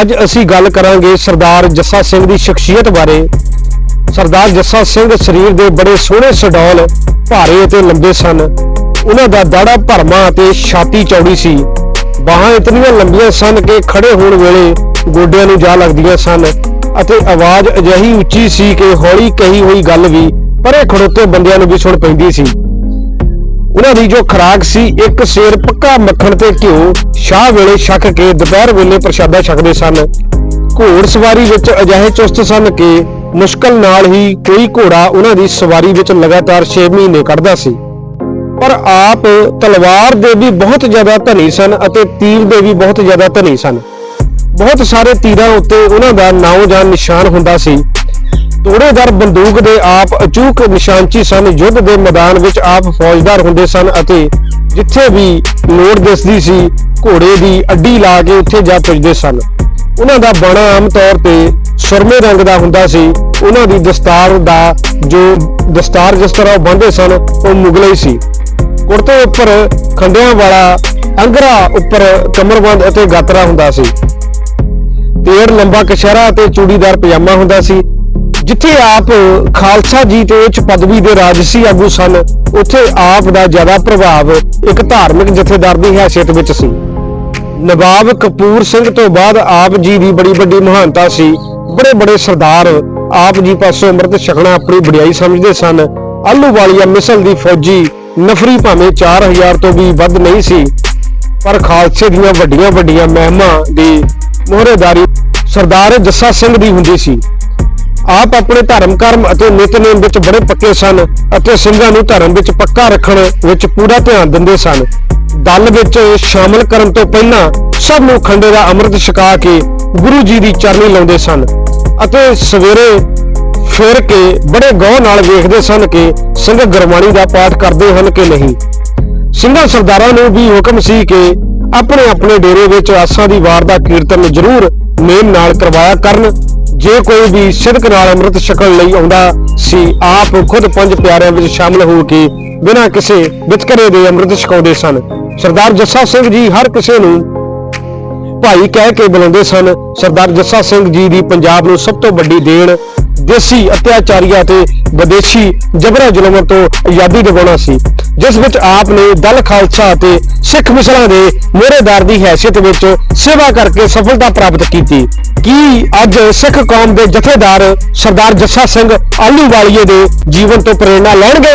ਅੱਜ ਅਸੀਂ ਗੱਲ ਕਰਾਂਗੇ ਸਰਦਾਰ ਜੱਸਾ ਸਿੰਘ ਦੀ ਸ਼ਖਸੀਅਤ ਬਾਰੇ। ਸਰਦਾਰ ਜੱਸਾ ਸਿੰਘ ਸਰੀਰ ਦੇ ਬੜੇ ਸੋਹਣੇ ਸਡੌਲ, ਭਾਰੇ ਅਤੇ ਲੰਬੇ ਸਨ। ਉਹਨਾਂ ਦਾ ਦਾੜਾ ਭਰਮਾ ਅਤੇ ਛਾਤੀ ਚੌੜੀ ਸੀ। ਬਾਹਾਂ ਇਤਨੀਆਂ ਲੰਬੀਆਂ ਸਨ ਕਿ ਖੜੇ ਹੋਣ ਵੇਲੇ ਗੋਡਿਆਂ ਨੂੰ ਜਾ ਲੱਗਦੀਆਂ ਸਨ ਅਤੇ ਆਵਾਜ਼ ਅਜਿਹੀ ਉੱਚੀ ਸੀ ਕਿ ਹੌਲੀ ਕਹੀ ਹੋਈ ਗੱਲ ਵੀ ਪਰੇ ਖੜੋਤੇ ਬੰਦਿਆਂ ਨੂੰ ਵੀ ਸੁਣ ਪੈਂਦੀ ਸੀ। ਉਹਨਾਂ ਦੀ ਜੋ ਖੁਰਾਕ ਸੀ, ਇੱਕ ਸੇਰ ਪੱਕਾ ਮੱਖਣ ਤੇ ਘਿਓ, ਸ਼ਾਹ ਵੇਲੇ ਛਕ ਕੇ, ਦੁਪਹਿਰ ਵੇਲੇ ਪ੍ਰਸ਼ਾਦਾ ਛਕਦੇ ਸਨ। ਘੋੜ ਸਵਾਰੀ ਵਿੱਚ ਅਜਿਹੇ ਚੁਸਤ ਸਨ ਕਿ ਮੁਸ਼ਕਲ ਨਾਲ ਹੀ ਕੋਈ ਘੋੜਾ ਉਹਨਾਂ ਦੀ ਸਵਾਰੀ ਵਿੱਚ ਲਗਾਤਾਰ 6 ਮਹੀਨੇ ਕੱਢਦਾ ਸੀ। ਪਰ ਆਪ ਤਲਵਾਰ ਦੇ ਵੀ ਬਹੁਤ ਜ਼ਿਆਦਾ ਧਨੀ ਸਨ ਅਤੇ ਤੀਰ ਦੇ ਵੀ ਬਹੁਤ ਜ਼ਿਆਦਾ ਧਨੀ ਸਨ। ਬਹੁਤ ਸਾਰੇ ਤੀਰਾਂ ਉੱਤੇ ਉਹਨਾਂ ਦਾ ਨਾਉ ਜਾਂ ਨਿਸ਼ਾਨ ਹੁੰਦਾ ਸੀ। ਤੋੜੇਦਾਰ ਬੰਦੂਕ ਦੇ ਆਪ ਅਚੂਕ ਨਿਸ਼ਾਨਚੀ ਸਨ, ਯੁੱਧ ਦੇ ਮੈਦਾਨ ਵਿੱਚ ਆਪ ਫੌਜਦਾਰ ਹੁੰਦੇ ਸਨ ਅਤੇ ਜਿੱਥੇ ਵੀ ਲੋੜ ਦਿਸਦੀ ਸੀ, ਘੋੜੇ ਦੀ ਅੱਡੀ ਲਾ ਕੇ ਉੱਥੇ ਜਾ ਪੁੱਜਦੇ ਸਨ। ਉਹਨਾਂ ਦਾ ਬਾਣਾ ਆਮ ਤੌਰ ਤੇ ਸੁਰਮੇ ਰੰਗ ਦਾ ਹੁੰਦਾ ਸੀ। ਉਹਨਾਂ ਦੀ ਦਸਤਾਰ ਦਾ ਜੋ ਦਸਤਾਰ ਜਿਸ ਤਰ੍ਹਾਂ ਉਹ ਬੰਨ੍ਹਦੇ ਸਨ, ਉਹ ਮੁਗਲਈ ਸੀ। ਕੁੜਤੇ ਉੱਪਰ ਖੰਡਿਆਂ ਵਾਲਾ ਅੰਗਰਾ ਉੱਪਰ ਕਮਰਬੰਦ ਅਤੇ ਗਾਤਰਾ ਹੁੰਦਾ ਸੀ। ਤੇੜ, ਲੰਬਾ ਕਸ਼ਹਿਰਾ ਅਤੇ ਚੂੜੀਦਾਰ ਪਜਾਮਾ ਹੁੰਦਾ ਸੀ। ਜਿੱਥੇ ਆਪ ਖਾਲਸਾ ਜੀ ਤੇ ਉੱਚ ਪਦਵੀ ਦੇ ਰਾਜਸੀ ਆਗੂ ਸਨ, ਉੱਥੇ ਆਪ ਦਾ ਜ਼ਿਆਦਾ ਪ੍ਰਭਾਵ ਇੱਕ ਧਾਰਮਿਕ ਜਥੇਦਾਰ ਦੀ ਹੈਸੀਅਤ ਵਿੱਚ ਸੀ। ਨਵਾਬ ਕਪੂਰ ਸਿੰਘ ਤੋਂ ਬਾਅਦ ਆਪ ਜੀ ਦੀ ਬੜੀ ਵੱਡੀ ਮਹਾਨਤਾ ਸੀ। ਬੜੇ ਬੜੇ ਸਰਦਾਰ ਆਪ ਜੀ ਪਾਸੋਂ ਅੰਮ੍ਰਿਤ ਛਕਣਾ ਆਪਣੀ ਵਡਿਆਈ ਸਮਝਦੇ ਸਨ। ਆਲੂ ਵਾਲੀਆ ਮਿਸਲ ਦੀ ਫੌਜੀ ਨਫਰੀ ਭਾਵੇਂ 4000 ਤੋਂ ਵੀ ਵੱਧ ਨਹੀਂ ਸੀ, ਪਰ ਖਾਲਸੇ ਦੀਆਂ ਵੱਡੀਆਂ ਵੱਡੀਆਂ ਮਹਿਮਾਂ ਦੀ ਮੋਹਰੇਦਾਰੀ ਸਰਦਾਰ ਜੱਸਾ ਸਿੰਘ ਦੀ ਹੁੰਦੀ ਸੀ। ਆਪ ਆਪਣੇ ਧਰਮ ਕਰਮ ਅਤੇ ਨਿਤਨੇਮ ਵਿੱਚ ਬੜੇ ਪੱਕੇ ਸਨ ਅਤੇ ਸਿੰਘਾਂ ਨੂੰ ਧਰਮ ਵਿੱਚ ਪੱਕਾ ਰੱਖਣ ਵਿੱਚ ਪੂਰਾ ਧਿਆਨ ਦਿੰਦੇ ਸਨ। ਦਲ ਵਿੱਚ ਸ਼ਾਮਲ ਕਰਨ ਤੋਂ ਪਹਿਲਾਂ ਸਭ ਨੂੰ ਖੰਡੇ ਦਾ ਅੰਮ੍ਰਿਤ ਛਕਾ ਕੇ ਗੁਰੂ ਜੀ ਦੀ ਚਰਨੀ ਲਾਉਂਦੇ ਸਨ ਅਤੇ ਸਵੇਰੇ ਫਿਰ ਕੇ ਬੜੇ ਗੌਰ ਨਾਲ ਵੇਖਦੇ ਸਨ ਕਿ ਸਿੰਘ ਗੁਰਬਾਣੀ ਦਾ ਪਾਠ ਕਰਦੇ ਹਨ ਕਿ ਨਹੀਂ। ਸਿੰਘਾਂ ਸਰਦਾਰਾਂ ਨੂੰ ਵੀ ਹੁਕਮ ਸੀ ਕਿ ਆਪਣੇ ਆਪਣੇ ਡੇਰੇ ਵਿੱਚ ਆਸਾਂ ਦੀ ਵਾਰ ਦਾ ਕੀਰਤਨ ਜ਼ਰੂਰ ਨੇਮ ਨਾਲ ਕਰਵਾਇਆ ਕਰਨ ਜੇ ਕੋਈ ਵੀ ਸਿਦਕ ਨਾਲ ਅੰਮ੍ਰਿਤ ਛਕਣ ਲਈ ਆਉਂਦਾ ਸੀ, ਆਪ ਖੁਦ ਪੰਜ ਪਿਆਰਿਆਂ ਵਿੱਚ ਸ਼ਾਮਲ ਹੋ ਕੇ ਬਿਨਾਂ ਕਿਸੇ ਵਿਤਕਰੇ ਦੇ ਅੰਮ੍ਰਿਤ ਛਕਾਉਂਦੇ ਸਨ। ਸਰਦਾਰ ਜੱਸਾ ਸਿੰਘ ਜੀ ਹਰ ਕਿਸੇ ਨੂੰ ਭਾਈ ਕਹਿ ਕੇ ਬੁਲਾਉਂਦੇ ਸਨ, ਸਰਦਾਰ ਜੱਸਾ ਸਿੰਘ ਜੀ ਦੀ ਪੰਜਾਬ ਨੂੰ ਸਭ ਤੋਂ ਵੱਡੀ ਦੇਣ, ਦੇਸੀ ਅਤਿਆਚਾਰੀਆਂ ਤੇ ਵਿਦੇਸ਼ੀ ਜਬਰਾਂ ਜ਼ੁਲਮਾਂ ਤੋਂ ਆਜ਼ਾਦੀ ਦਿਵਾਉਣਾ ਸੀ। ਜਿਸ ਵਿੱਚ ਆਪ ਨੇ ਦਲ ਖਾਲਸਾ ਅਤੇ ਸਿੱਖ ਮਿਸਲਾਂ ਦੇ ਮੋਹਰੇਦਾਰ ਦੀ ਹੈਸੀਅਤ ਵਿੱਚ ਸੇਵਾ ਕਰਕੇ ਸਫਲਤਾ ਪ੍ਰਾਪਤ ਕੀਤੀ। ਕੀ ਅੱਜ ਸਿੱਖ ਕੌਮ ਦੇ ਜਥੇਦਾਰ ਸਰਦਾਰ ਜੱਸਾ ਸਿੰਘ ਆਲੂਵਾਲੀਏ ਦੇ ਜੀਵਨ ਤੋਂ ਪ੍ਰੇਰਣਾ ਲੈਣਗੇ?